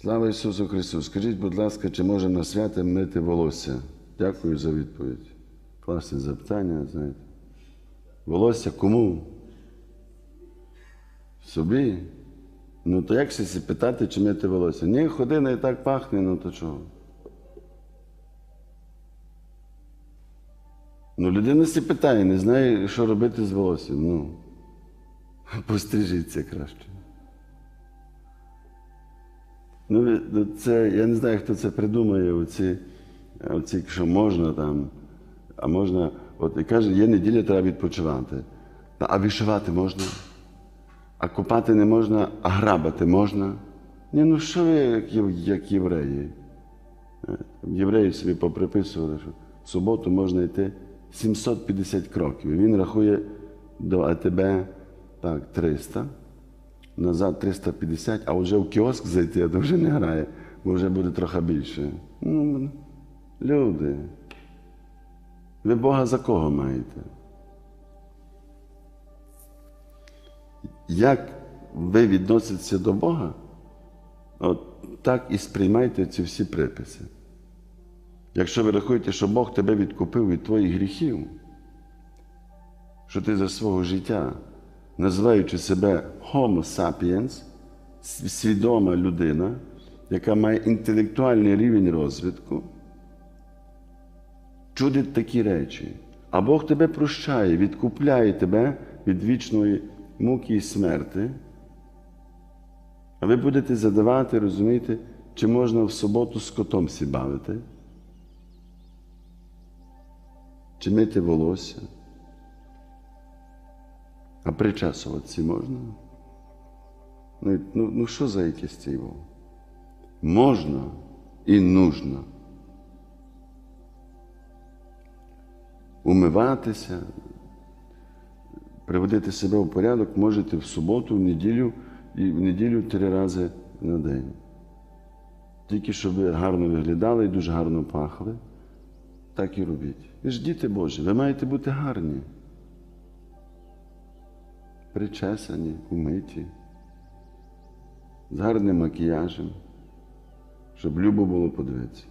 Слава Ісусу Христу! Скажіть, будь ласка, чи може на святе мити волосся? Дякую за відповідь. Класне запитання, знаєте. Волосся кому? Собі? Ну, то як ще питати, чи мити волосся? Ні, ходина і так пахне, ну то чого? Ну, людина сі питає, не знає, що робити з волоссям. Ну, пострижіться краще. Ну, ну, це, я не знаю, хто це придумає, оці, оці, що можна там, а можна, от і каже, є неділя, треба відпочивати. А вишивати можна? А копати не можна, а грабати можна? Ні, ну що ви, як, як євреї? Е, Євреї собі поприписували, що в суботу можна йти 750 кроків. Він рахує до АТБ так, 300, назад 350, а вже в кіоск зайти, то вже не грає, бо вже буде трохи більше. Ну, люди, ви Бога за кого маєте? Як ви відноситеся до Бога, от так і сприймайте ці всі приписи. Якщо ви рахуєте, що Бог тебе відкупив від твоїх гріхів, що ти за свого життя, називаючи себе Homo sapiens, свідома людина, яка має інтелектуальний рівень розвитку, чудить такі речі. А Бог тебе прощає, відкупляє тебе від вічної муки і смерти. А ви будете задавати, розумієте, чи можна в суботу з котом сі бавити? Чи мити волосся? А причесуватися можна? Ну, ну, ну що за якесь ціво? Можна і нужно. Умиватися, приводити себе в порядок можете в суботу, в неділю і в неділю три рази на день. Тільки щоб ви гарно виглядали і дуже гарно пахли, так і робіть. Ви ж діти Божі, ви маєте бути гарні. Причесані, умиті, з гарним макіяжем, щоб любо було подивитися.